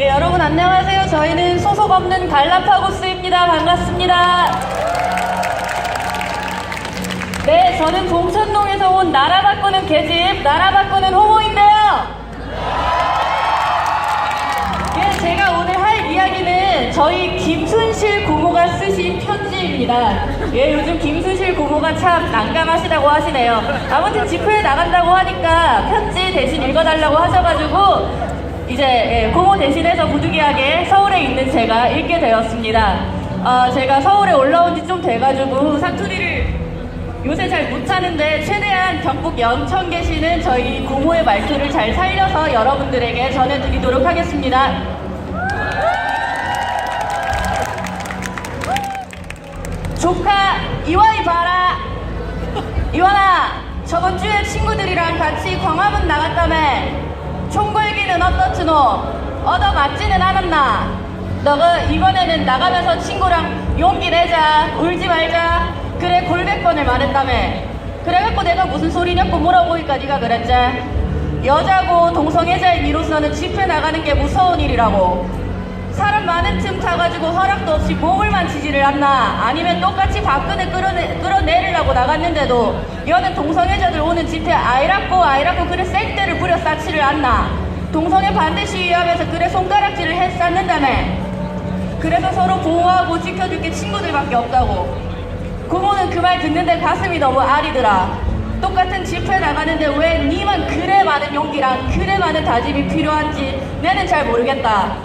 네, 여러분 안녕하세요. 저희는 소속 없는 갈라파고스입니다. 반갑습니다. 네, 저는 봉천동에서 온 나라 바꾸는 개집, 나라 바꾸는 호모인데요. 예, 제가 오늘 할 이야기는 저희 김순실 고모가 쓰신 편지입니다. 예, 요즘 김순실 고모가 참 난감하시다고 하시네요. 아무튼 집회에 나간다고 하니까 편지 대신 읽어달라고 하셔가지고 이제 예, 고모 대신해서 부득이하게 서울에 있는 제가 읽게 되었습니다. 아, 제가 서울에 올라온 지 좀 돼가지고 사투리를 요새 잘 못하는데 최대한 경북 영천 계시는 저희 고모의 말투를 잘 살려서 여러분들에게 전해드리도록 하겠습니다. 조카 이완이 봐라. 이완아, 저번 주에 친구들이랑 같이 광화문 나갔다며. 어떻지노? 얻어 맞지는 않았나? 너가 이번에는 나가면서 친구랑 용기 내자, 울지 말자. 그래 골백번을 말했다며. 그래갖고 내가 무슨 소리냐고 물어보니까 네가 그랬지. 여자고 동성애자인 이로서는 집회 나가는 게 무서운 일이라고. 사람 많은 틈 타가지고 허락도 없이 몸을 만지지를 않나 아니면 똑같이 박근혜 끌어내, 끌어내리려고 나갔는데도 여는 동성애자들 오는 집회 아이라고 아이라고 그래 셀때를 부려 쌓지를 않나 동성애 반대 시위하면서 그래 손가락질을 해 쌓는다며. 그래서 서로 보호하고 지켜줄 게 친구들밖에 없다고. 고모는 그 말 듣는데 가슴이 너무 아리더라. 똑같은 집회 나가는데 왜 니만 그래 많은 용기랑 그래 많은 다짐이 필요한지 내는 잘 모르겠다.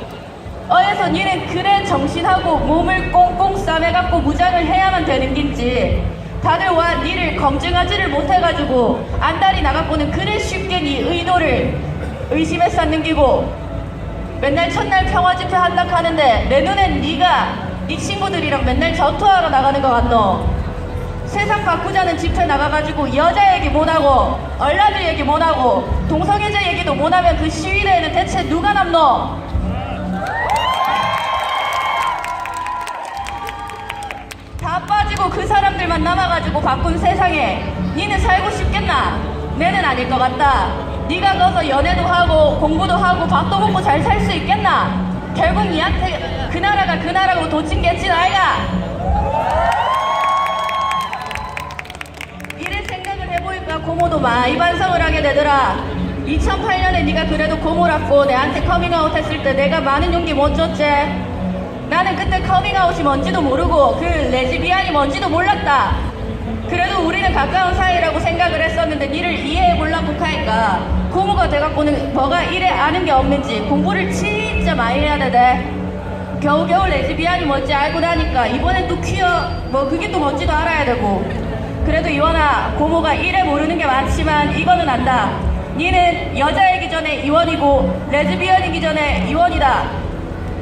어에서 니는 그래 정신하고 몸을 꽁꽁 싸매갖고 무장을 해야만 되는 긴지. 다들 와 니를 검증하지를 못해가지고 안달이 나갖고는 그래 쉽게 니 의도를 의심해 쌓는 기고 맨날 첫날 평화 집회 한다 하는데 내 눈엔 니가 니 친구들이랑 맨날 전투하러 나가는 것 같노 세상 바꾸자는 집회 나가가지고 여자 얘기 못하고 얼라들 얘기 못하고 동성애자 얘기도 못하면 그 시위대에는 대체 누가 남노 다 빠지고 그 사람들만 남아가지고 바꾼 세상에 니는 살고 싶겠나? 내는 아닐 것 같다. 네가 거서 연애도 하고 공부도 하고 밥도 먹고 잘 살 수 있겠나? 결국 니한테 그 나라가 그 나라고 도친겠지 아이가? 이래 생각을 해보니까 고모도 많이 반성을 하게 되더라. 2008년에 네가 그래도 고모라고 내한테 커밍아웃 했을 때 내가 많은 용기 못 줬지. 나는 그때 커밍아웃이 뭔지도 모르고 그 레즈비안이 뭔지도 몰랐다. 그래도 우리는 가까운 사이라고 생각을 했었는데 니를 이해해 보려고 하니까 고모가 돼갖고는 뭐가 이래 아는 게 없는지 공부를 진짜 많이 해야 되대. 겨우겨우 레즈비안이 뭔지 알고 나니까 이번엔 또 퀴어 뭐 그게 또 뭔지도 알아야 되고 그래도 이원아 고모가 이래 모르는 게 많지만 이거는 안다. 니는 여자이기 전에 이원이고 레즈비언이기 전에 이원이다.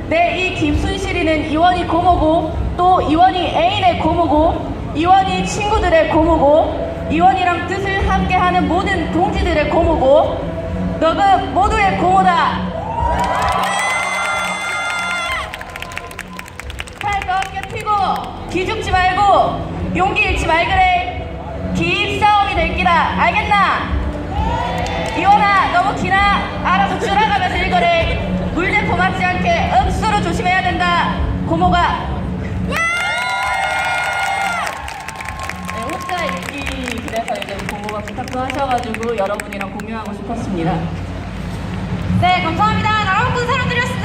내 이 김순실이는 이원이 고모고 또 이원이 애인의 고모고 이원이 친구들의 고모고 이원이랑 뜻을 함께하는 모든 동지들의 고모고 너가 모두의 고모다! 팔 꺾게 피고 기죽지 말고 용기 잃지 말 그래. 기싸움이 될 기다. 알겠나? 이원아 너무 기나? 알아서 줄여가면서 읽어래. 물대포 맞지 않게 읍수로 조심해야 된다. 고모가 가지고 여러분이랑 공유하고 싶었습니다. 네, 감사합니다. 여러분 사랑드렸습니다.